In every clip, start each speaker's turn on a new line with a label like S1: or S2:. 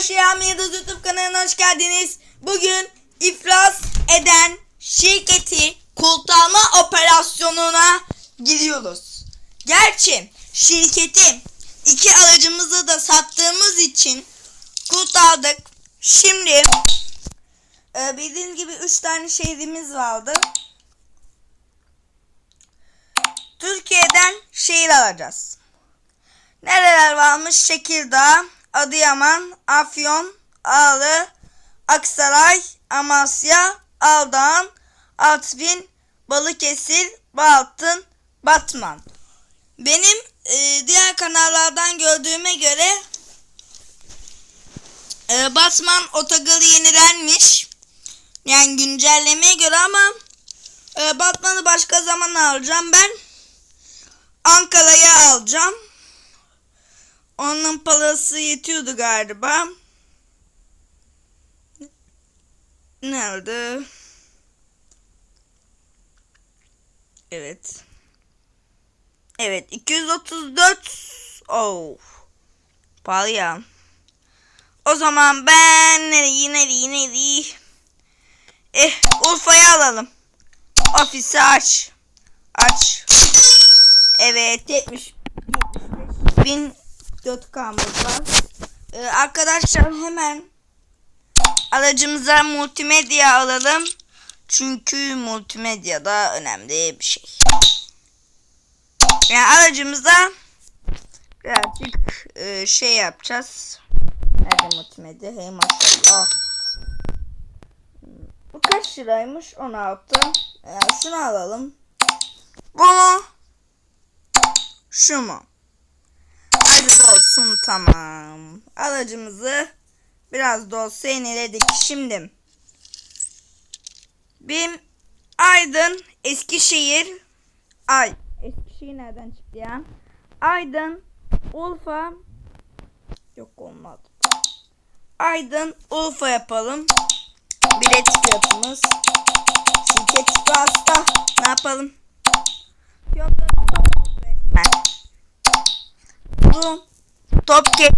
S1: Şiyan Yıldız YouTube kanalına hoş geldiniz. Bugün iflas eden şirketi kurtarma operasyonuna giriyoruz. Gerçi şirketi iki aracımızı da sattığımız için kurtardık. Şimdi e, bildiğiniz gibi üç tane şehrimiz vardı. Türkiye'den şehir alacağız. Nereler varmış? Şekildağ, Adıyaman, Afyon, Ağrı, Aksaray, Amasya, Aldan, Artvin, Balıkesir, Baltın, Batman. Benim e, diğer kanallardan gördüğüme göre e, Batman otogarı yenilenmiş. Yani güncellemeye göre ama e, Batman'ı başka zaman alacağım ben. Ankara'ya alacağım. Onun parası yetiyordu galiba. Nerede? Evet. Evet 234 Oh. Pahalı ya. O zaman ben nereyi nereyi nereyi Eh Urfa'yı alalım. Ofisi aç. Aç. Evet 70 75 bin 4K'mız var. Ee, arkadaşlar hemen aracımıza multimedya alalım. Çünkü multimedya da önemli bir şey. Yani aracımıza birazcık e, şey yapacağız. Nerede multimedya? Hey maşallah. Bu kaç liraymış? 16. Yani şunu alalım. Bunu şu mu? Olsun tamam. Aracımızı biraz da olsa yeniledik. Şimdi Bim Aydın Eskişehir Ay Eskişehir nereden çıktı ya? Aydın Urfa Yok olmadı. Aydın Urfa yapalım. Bilet fiyatımız. Şirket hasta. Ne yapalım? Resmen. Bu top de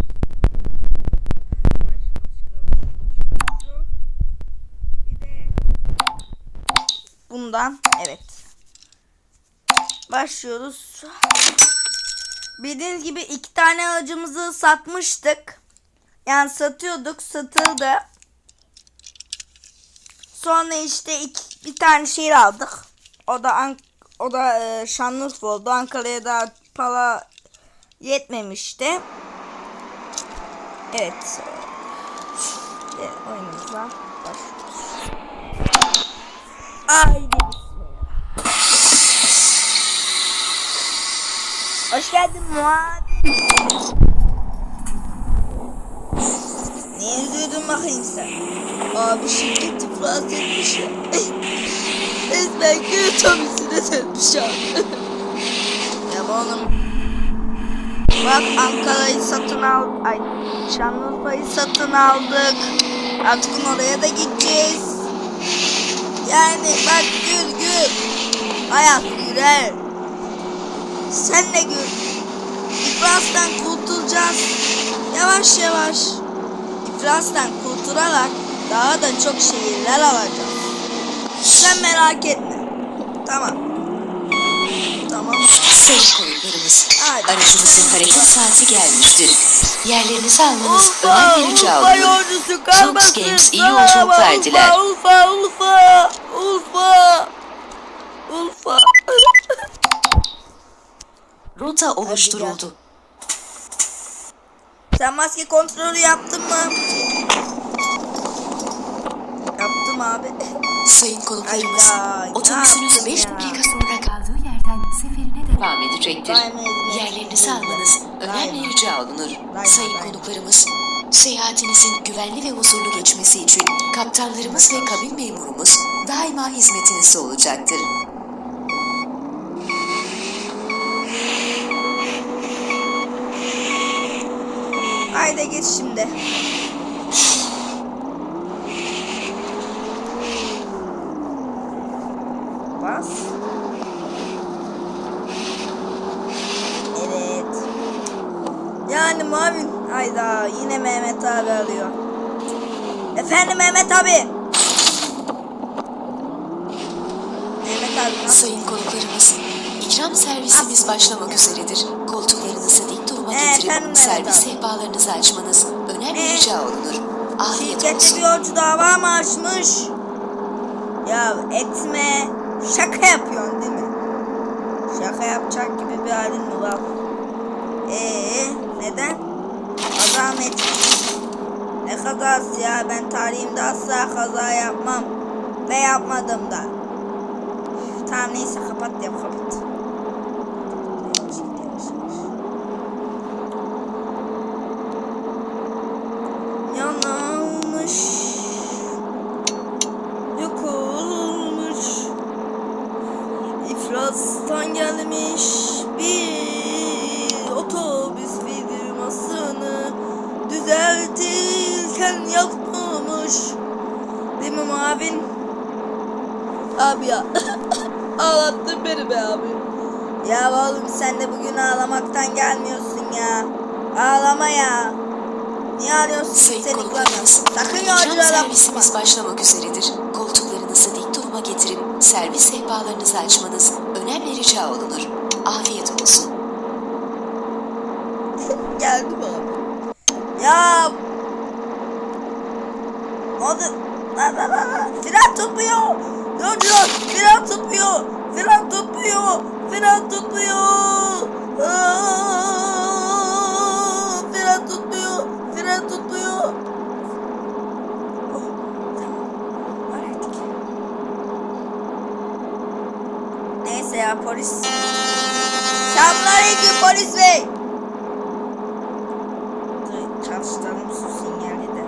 S1: bundan evet. Başlıyoruz. Bildiğiniz gibi iki tane aracımızı satmıştık. Yani satıyorduk, satıldı. Sonra işte iki, bir tane şehir aldık. O da Ank o da e, Şanlıurfa oldu. Ankara'ya da para yetmemişti. Evet. Ve oyunumuza başlıyoruz. Haydi. Hoş geldin muhabir. Niye üzüldün bakayım sen? Abi şirket iflas etmiş ya. Resmen köy otobüsüne dönmüş abi. ya oğlum Bak Ankara'yı satın al, ay Şanlıurfa'yı satın aldık. Artık oraya da gideceğiz. Yani bak gül gül. Hayat güler. Sen de gül. İflastan kurtulacağız. Yavaş yavaş. İflastan kurtularak daha da çok şehirler alacağız. Sen merak etme. Tamam. Tamam.
S2: Sayın konuklarımız,
S1: Hadi.
S2: aracımızın hareket saati gelmiştir. Yerlerinizi almanız önem verici
S1: kalmasın.
S2: Fox Games iyi yolculuklar
S1: Ulfa,
S2: diler.
S1: Ulfa, Ulfa, Ulfa, Ulfa.
S2: Rota oluşturuldu.
S1: Sen maske kontrolü yaptın mı? Yaptım abi.
S2: Sayın konuklarımız, otobüsünüz
S1: yaptın
S2: 5
S1: ya?
S2: dakika sonra kaldığı yerden seferine devam edecektir. Yerlerinizi almanız önem
S1: Daima.
S2: verici alınır.
S1: Daima,
S2: Sayın konuklarımız, seyahatinizin güvenli ve huzurlu geçmesi için kaptanlarımız ve kabin memurumuz daima hizmetinizde olacaktır.
S1: Haydi geç şimdi. Bas. Evet. Yani Mavin Hayda yine Mehmet abi arıyor. Efendim Mehmet abi. Mehmet abi nasıl?
S2: Sayın konuklarımız, ikram servisimiz başlamak üzeredir. Koltuklarınızı dik duruma
S1: Ee,
S2: getirip
S1: Mehmet
S2: servis
S1: abi.
S2: sehpalarınızı açmanız önemli
S1: Ee,
S2: rica olunur. Afiyet
S1: Şirkette
S2: olsun.
S1: bir yolcu dava mı açmış? Ya etme. Şaka yapıyorsun değil mi? Şaka yapacak gibi bir halin mi var? Ee, neden? Mı etmiş? Ne kazası ya? Ben tarihimde asla kaza yapmam. Ve yapmadım da. Üf, Tamam neyse kapat ya kapat. İflastan gelmiş bir otobüs firmasını düzeltirken yapmamış değil mi mavin? Abi ya. Ağlattın beni be abi. Ya oğlum sen de bugün ağlamaktan gelmiyorsun ya. Ağlama ya. Niye arıyorsun
S2: Sayın
S1: seni
S2: konuklarımız,
S1: Sakın yolculara
S2: servisimiz başlamak üzeredir. Koltuklarınızı dik duruma getirip servis sehpalarınızı açmanız önemli rica olunur. Afiyet olsun.
S1: Geldi abi? Ya la fren tutmuyor. Yolcular fren tutmuyor. Fren tutmuyor. Fren tutmuyor. Aa, Fren tutmuyor. Fren tutmuyor. Neyse ya polis. Selamünaleyküm polis bey. Dur, Çalıştıralım su sinyali de.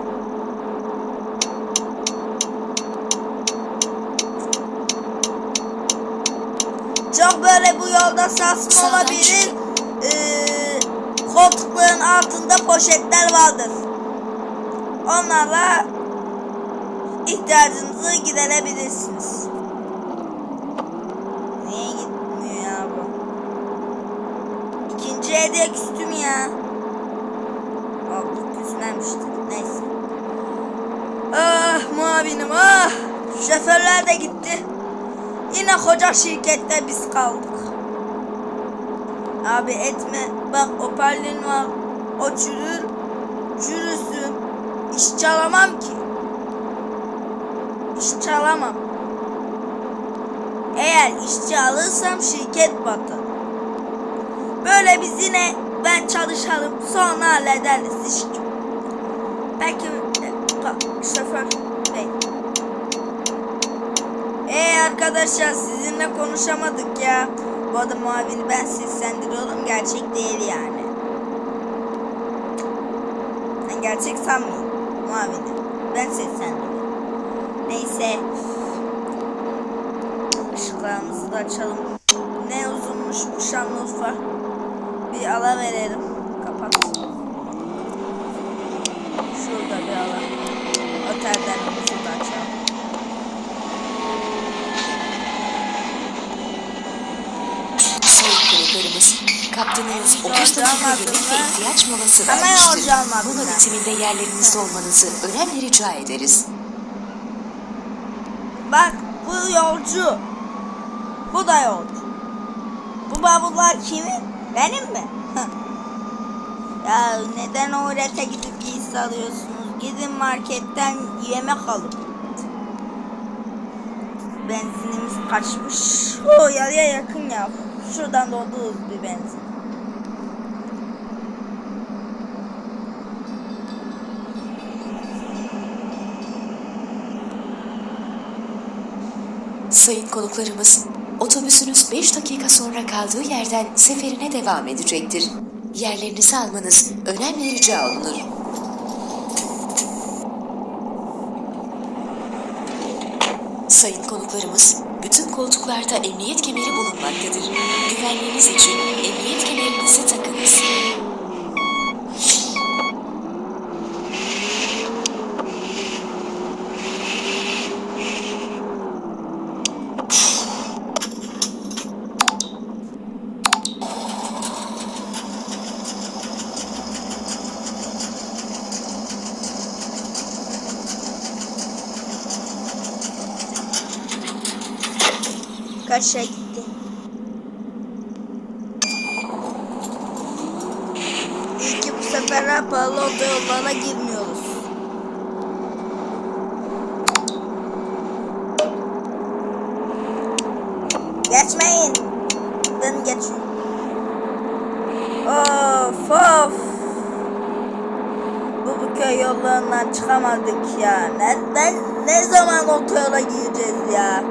S1: Böyle bu yolda sarsma olabilir. Ee, koltukların altında poşetler vardır. Onlarla ihtiyacınızı giderebilirsiniz. Niye gitmiyor ya bu? İkinci hediye küstüm ya. Oldu küsmemiştir. Neyse. Ah muavinim ah. Şoförler de gitti. Yine koca şirkette biz kaldık. Abi etme. Bak hoparlörün var. O çürür. Çürüsün. İş çalamam ki. İş çalamam. Eğer işçi alırsam şirket batar. Böyle biz yine ben çalışalım sonra hallederiz iş. Belki e, şoför bey. Ee arkadaşlar sizinle konuşamadık ya. Bu arada muavini ben seslendiriyorum gerçek değil yani. Ben gerçek sanmıyorum muavini. Ben seslendiriyorum. Neyse. Işıklarımızı da açalım. Ne uzunmuş bu Şanlıurfa. Bir ala verelim. Kapat. Şurada bir ala. Otelden bizi de açalım.
S2: Konuklarımız, kaptanınız
S1: Henüz
S2: 30 dakika yemek ve ihtiyaç molası vermiştir. Mola bitiminde yerlerinizde olmanızı önemli rica ederiz.
S1: Bak bu yolcu. Bu da yolcu. Bu bavullar kimin? Benim mi? ya neden o rete gidip giysi alıyorsunuz? Gidin marketten yemek alın. Benzinimiz kaçmış. O yarıya yakın ya. Şuradan doldururuz bir benzin.
S2: Sayın konuklarımız, otobüsünüz 5 dakika sonra kaldığı yerden seferine devam edecektir. Yerlerinizi almanız önemli rica olunur. Sayın konuklarımız, bütün koltuklarda emniyet kemeri bulunmaktadır. Güvenliğiniz için emniyet kemerinizi takınız.
S1: aşağı gitti. İyi ki bu sefer rapalı otoyollara girmiyoruz. Geçmeyin. Ben geçiyorum. Of of. Bu, bu köy yollarından çıkamadık ya. Ne, ne, ne zaman otoyola gireceğiz ya?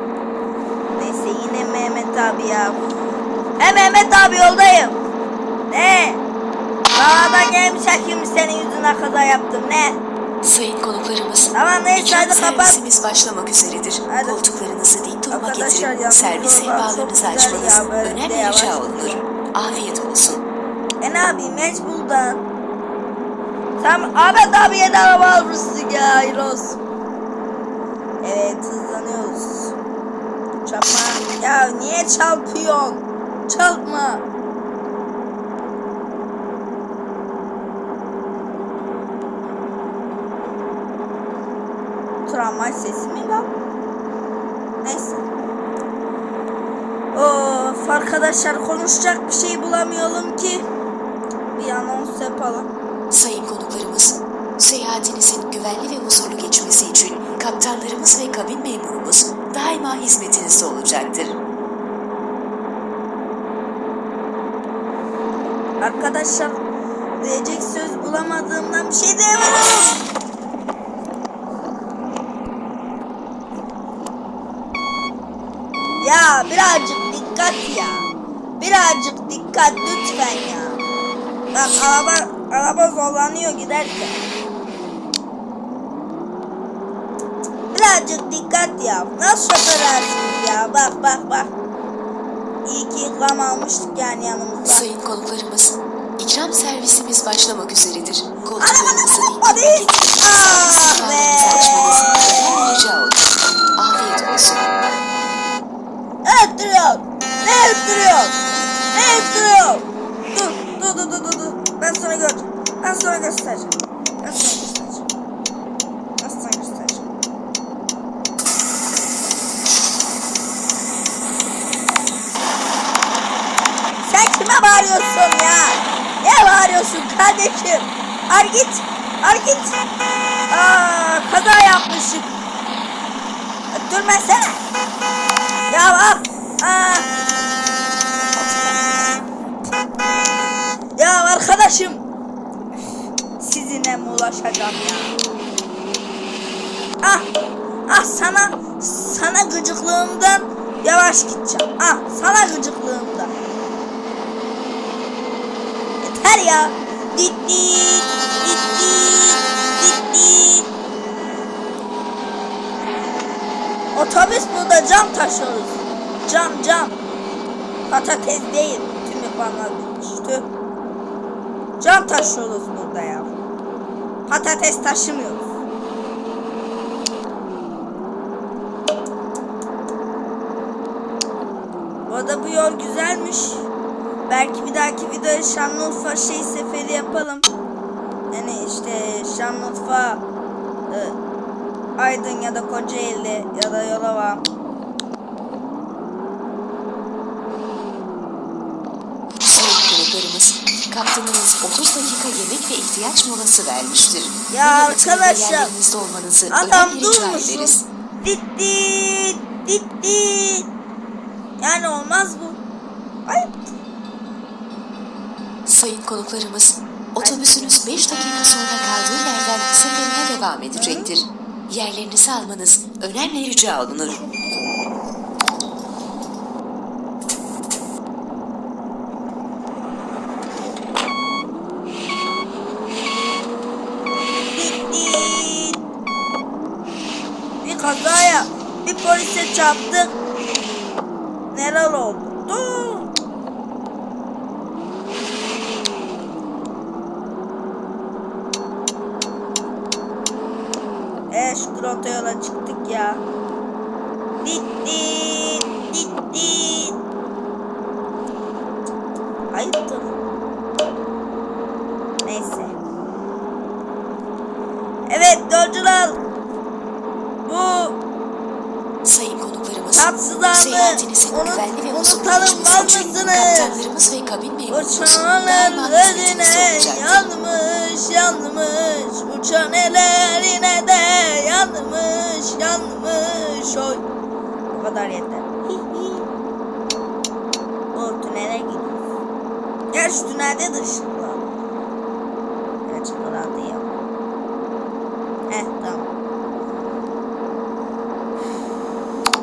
S1: Neyse yine Mehmet abi ya. He Mehmet abi yoldayım. Ne? Dağdan gelmiş hakim senin yüzüne kaza yaptım ne?
S2: Sayın konuklarımız,
S1: Tamam neyse
S2: ikram
S1: hadi kapat.
S2: servisimiz başlamak üzeredir.
S1: Hadi.
S2: Koltuklarınızı dik duruma
S1: Arkadaşlar
S2: getirin.
S1: yalnız
S2: Servis
S1: çok güzel
S2: açmanız
S1: ya, böyle
S2: önemli
S1: de yavaş
S2: rica olunur. Afiyet olsun.
S1: E ne yapayım mecburdan. Tamam Ahmet abiye de araba almışsın ya olsun. Evet hızlanıyoruz. Çarpma. Ya niye çarpıyorsun? Çarpma. Tramvay sesi mi var? Neyse. Of arkadaşlar konuşacak bir şey bulamıyorum ki. Bir anons yapalım.
S2: Sayın konuklarımız, seyahatinizin güvenli ve huzurlu geçmesi için kaptanlarımız ve kabin memurumuz daima hizmetinizde olacaktır.
S1: Arkadaşlar diyecek söz bulamadığımdan bir şey diyemem. Ya birazcık dikkat ya. Birazcık dikkat lütfen ya. Bak araba araba zorlanıyor giderken. Birazcık dikkat ya. Nasıl şoförsünüz ya? Bak bak bak. İyi ki ikram almıştık yani yanımızda.
S2: Sayın konuklarımız, ikram servisimiz başlamak üzeredir. Koltuklarınızı dik
S1: bana
S2: duruma
S1: hadi.
S2: getirin.
S1: Ah be.
S2: Afiyet olsun.
S1: Ettiriyorsun? Ne ettiriyorsun? Ettiriyorsun? Dur, dur, dur, dur, dur. Ben sana göreceğim. Ben sana göstereceğim. Ben sana göstereceğim. Ben sana göstereceğim. Sen kime bağırıyorsun ya? Ne bağırıyorsun kardeşim? Ar git. Ar git. Aa, kaza yapmışım. Öttürmesene. Ya bak. Aa. Ya arkadaşım. Sizinle mi ulaşacağım ya? Ah. Ah sana sana gıcıklığımdan yavaş gideceğim. Ah sana gıcıklığımdan. Yeter ya. Dit dit dit dit dit dit. Otobüs burada cam taşıyoruz. Cam cam. Patates değil. Tüm yapanlar bilmiş. Tüh. Cam taşıyoruz burada ya. Patates taşımıyoruz. Bu arada bu yol güzelmiş. Belki bir dahaki videoya Şanlıurfa şey seferi yapalım. Yani işte Şanlıurfa e, Aydın ya da Kocaeli ya da Yalova.
S2: Sayın konuklarımız, kaptanınız 30 dakika yemek ve ihtiyaç molası vermiştir.
S1: Ya arkadaşlar,
S2: olmanızı
S1: Adam durmuşsun. dit dit. Yani olmaz bu. Ay.
S2: Sayın konuklarımız, otobüsünüz 5 dakika sonra kaldığı yerden seferine devam edecektir. Yerlerinizi almanız önemli rica olunur.
S1: Dit dit. Bir kazaya bir polise çarptık. Neler oldu? Dur. E şükür otoyola çıktık ya. Dit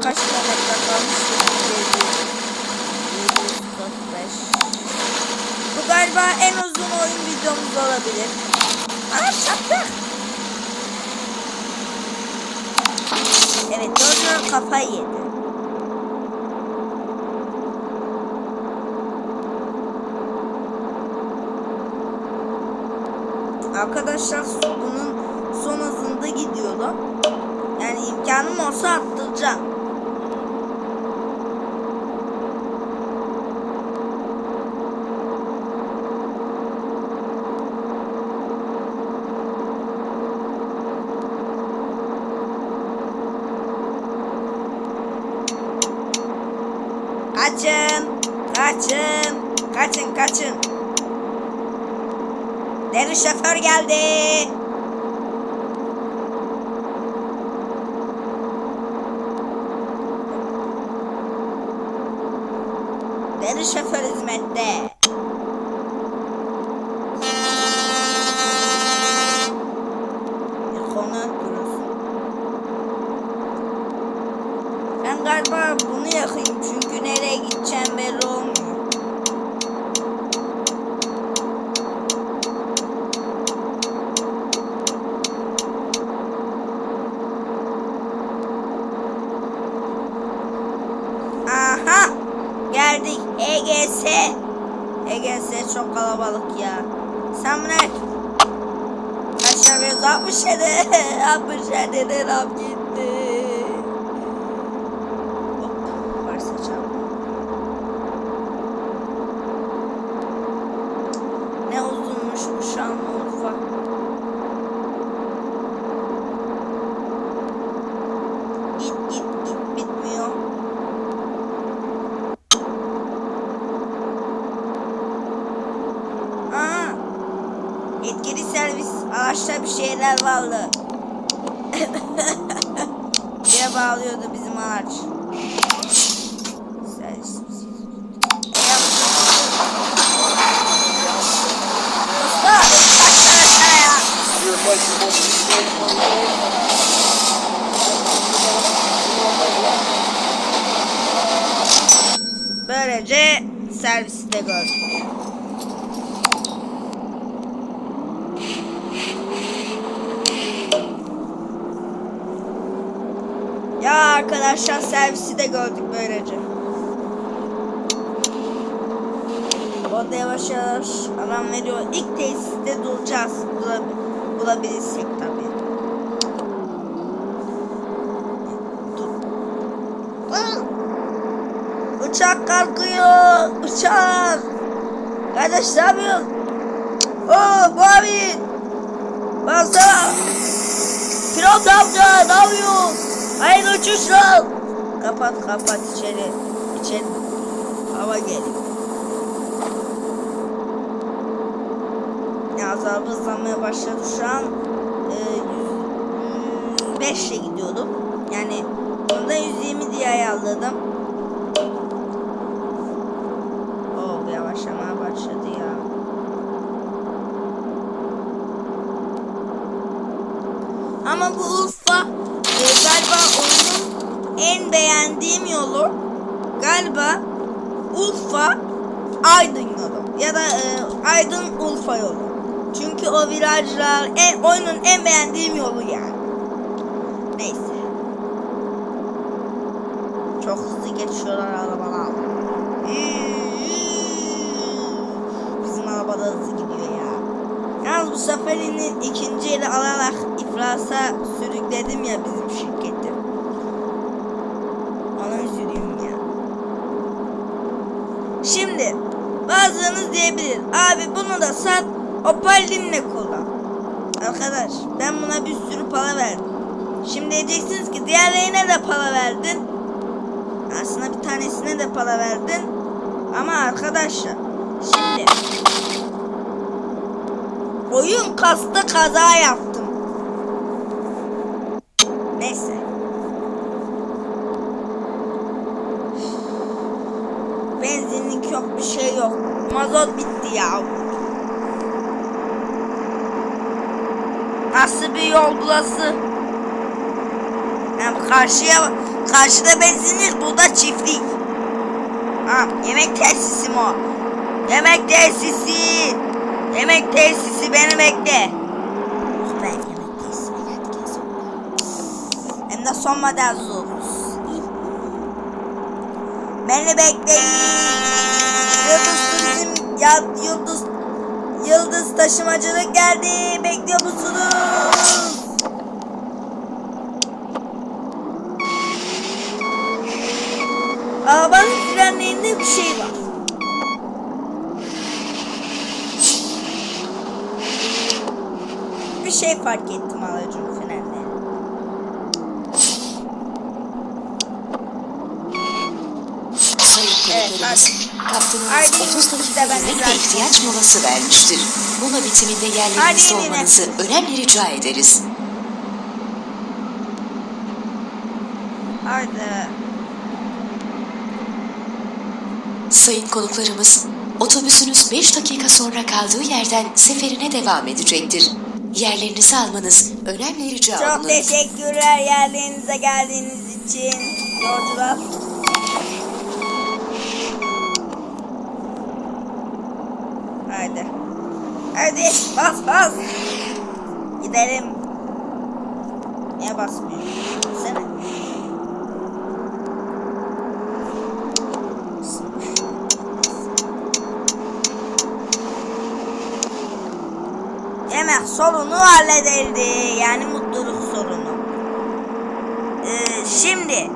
S1: Kaç kilometre kalmış? 745 bu galiba en uzun oyun videomuz olabilir. Aa çatlak. Evet Dojo kafayı yedi. Arkadaşlar bunun son hızında gidiyordu. Yani imkanım olsa attıracağım. Kaçın. Kaçın. Kaçın. Deli şoför geldi. love you. De gördük. Ya arkadaşlar servisi de gördük böylece. O da yavaş yavaş alan veriyor. İlk tesiste duracağız. Bulab- bulabilirsek tabii. Dur. Aa! Uçak kalkıyor. Uçak. Kardeş ne yapıyorsun? Oo bu abi. Baksana. Pilot amca ne yapıyorsun? Hayırlı uçuşlar. Kapat kapat içeri. İçeri. Hava geliyor. Azabı hızlanmaya başladı şu an. Ee, 105 ile gidiyordum. Yani onda 120 diye ayarladım. Oo yavaşlamaya başladı ya. Ama bu Urfa e, galiba oyunun en beğendiğim yolu galiba Urfa Aydın yolu ya da e, Aydın Urfa yolu. Çünkü o virajlar en, oyunun en beğendiğim yolu yani. Neyse. Çok hızlı geçiyorlar arabalar. Bizim araba da hızlı gidiyor ya. Yalnız bu seferini ikinci eli alarak iflasa sürükledim ya bizim şirketi. Ona üzülüyorum ya. Şimdi bazılarınız diyebilir. Abi bunu da sat Opal'inle kullan. Arkadaş ben buna bir sürü para verdim. Şimdi diyeceksiniz ki diğerlerine de para verdin. Aslında bir tanesine de para verdin. Ama arkadaşlar şimdi oyun kastı kaza yaptım. Neyse. Benzinlik yok bir şey yok. Mazot bitti ya. Nasıl bir yol burası? Hem karşıya karşıda benzinlik burada çiftlik. Ha, yemek tesisi mi o? Yemek tesisi. Yemek tesisi beni bekle. Oh ben yemek sonunda. Hem de son model zoruz. Beni bekleyin. Yıldız turizm yıldız yıldız taşımacılık geldi. Bekliyor musunuz? Arabanın frenlerinde bir şey var. Bir şey fark ettim aracın frenlerinde.
S2: Sayın
S1: Evet,
S2: konuklarımız,
S1: Haydi,
S2: 30 dakika
S1: işte ben
S2: yemek ve
S1: zaten-
S2: ihtiyaç molası vermiştir. Mola bitiminde yerlerinizde olmanızı önemli rica ederiz.
S1: Haydi.
S2: Sayın konuklarımız, otobüsünüz 5 dakika sonra kaldığı yerden seferine devam edecektir. Yerlerinizi almanız önemli rica
S1: Çok
S2: olunur.
S1: teşekkürler yerlerinize geldiğiniz için. Yolcular. Haydi. Haydi bas bas. Gidelim. Niye basmıyor? Gitsene. Yemek sorunu halledildi. Yani mutluluk sorunu. Ee, şimdi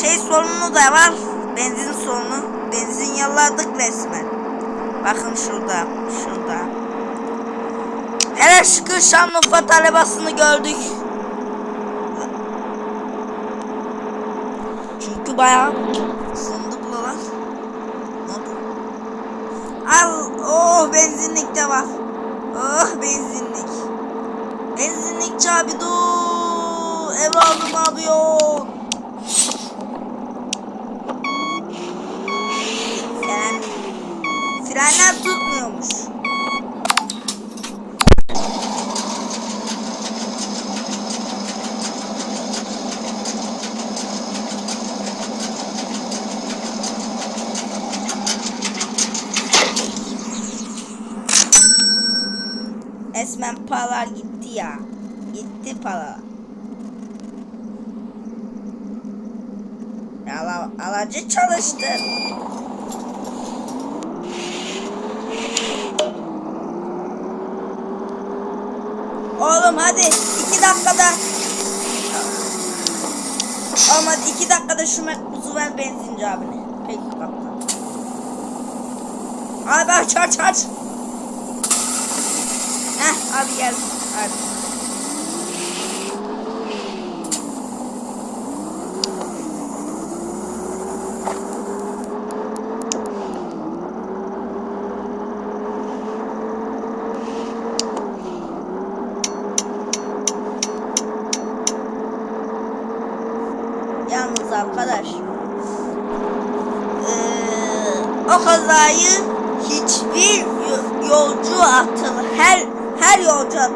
S1: şey sorunu da var. Benzin sorunu. Benzin yaladık resmen. Bakın şurada. Şurada. Hele şükür Şanlıurfa talebasını gördük. Çünkü bayağı ısındı buralar. Al. Oh benzinlik de var. Oh benzinlik. Benzinlikçi abi dur. Evladım ne yapıyorsun? Fren, frenler tutmuyormuş. Resmen paralar gitti ya. Gitti para. Ala, alacı çalıştı. Oğlum hadi iki dakikada. Oğlum hadi iki dakikada şu mekbuzu ver benzinci abine. Peki kaptan. Abi aç aç aç. Heh abi gel. Hadi.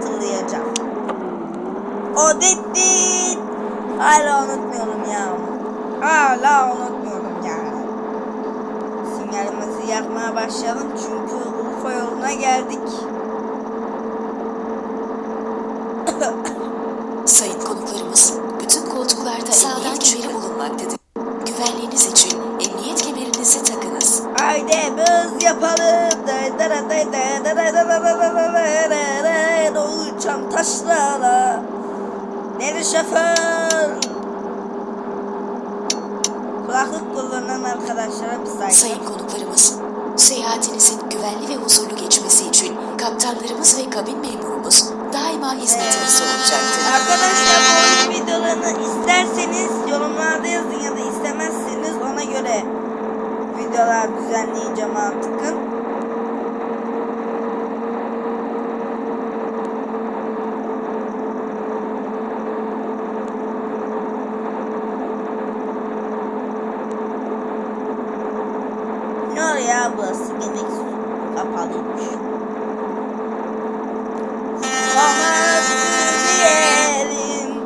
S1: Yolcu hatırlayacak. O dedi hala unutmuyorum ya. Hala unutmuyorum yani. Sinyalimizi yakmaya başlayalım çünkü Urfa yoluna geldik.
S2: Sayın konuklarımız, bütün koltuklarda emniyet kemeri bulunmaktadır. Güvenliğiniz için emniyet kemerinizi takınız.
S1: Haydi biz yapalım. Uçan taşlara. Neri şoför? Kulaklık kullanan arkadaşlara bir saygı.
S2: Sayın konuklarımız, seyahatinizin güvenli ve huzurlu geçmesi için kaptanlarımız ve kabin memurumuz daima hizmetinizde olacaktır.
S1: Arkadaşlar bu oyun videolarını isterseniz yorumlarda yazın ya da istemezseniz göre videolar düzenleyeceğim artık. Ne oluyor ya burası gene kapalıymış. Sana diyelim.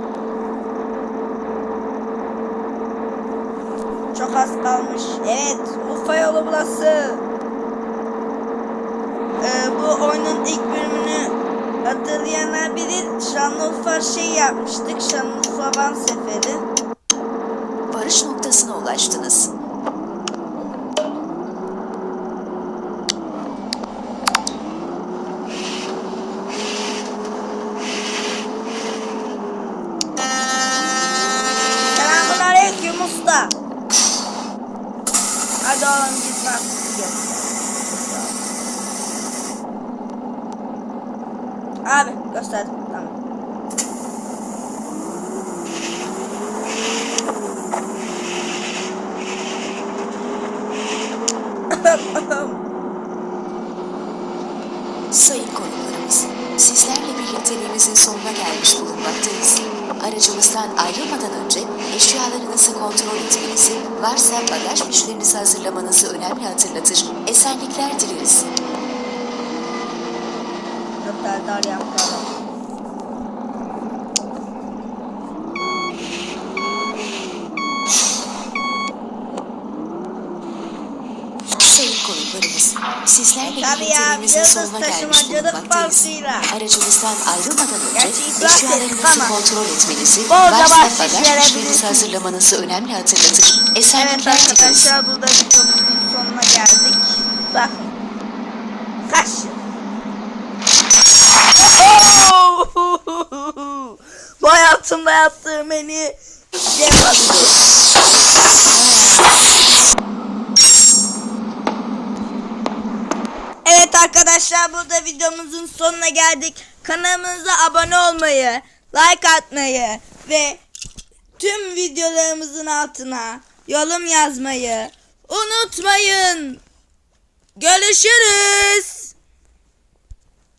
S1: Çok az kalmış. Evet, Urfa yolu burası. Ee, bu oyunun ilk bölümünü hatırlayanlar bilir. Şanlıurfa şey yapmıştık. Şanlıurfa Van Seferi.
S2: Varış noktasına ulaştınız.
S1: Selamun aleyküm usta. Hadi oğlum git bak. Abi göster. Tamam.
S2: Sayın konuklarımız, sizlerle birlikteliğimizin sonuna gelmiş bulunmaktayız. Aracımızdan ayrılmadan önce eşyalarınızı kontrol etmenizi, varsa bagaj fişlerinizi hazırlamanızı önemli hatırlatır. Esenlikler dileriz.
S1: Hatta dar yapalım.
S2: Sayın konuklarımız, sizlerle
S1: Tabii ya,
S2: birlikteliğimizin
S1: yıldız
S2: sonuna gelmiş bulunmaktayız.
S1: falsıyla.
S2: Aracımızdan ayrılmadan önce eşyalarınızı kontrol etmenizi, fişlerinizi
S1: verebilirsiniz.
S2: hazırlamanızı önemli hatırlatır.
S1: Evet
S2: Esenlikler dileriz.
S1: arkadaşlar burada videomuzun sonuna geldik. Bakın. Kaç yıl? Bu hayatımda yaptığım en iyi yapmadım. Evet arkadaşlar burada videomuzun sonuna geldik. Kanalımıza abone olmayı, like atmayı ve tüm videolarımızın altına yorum yazmayı unutmayın. Görüşürüz.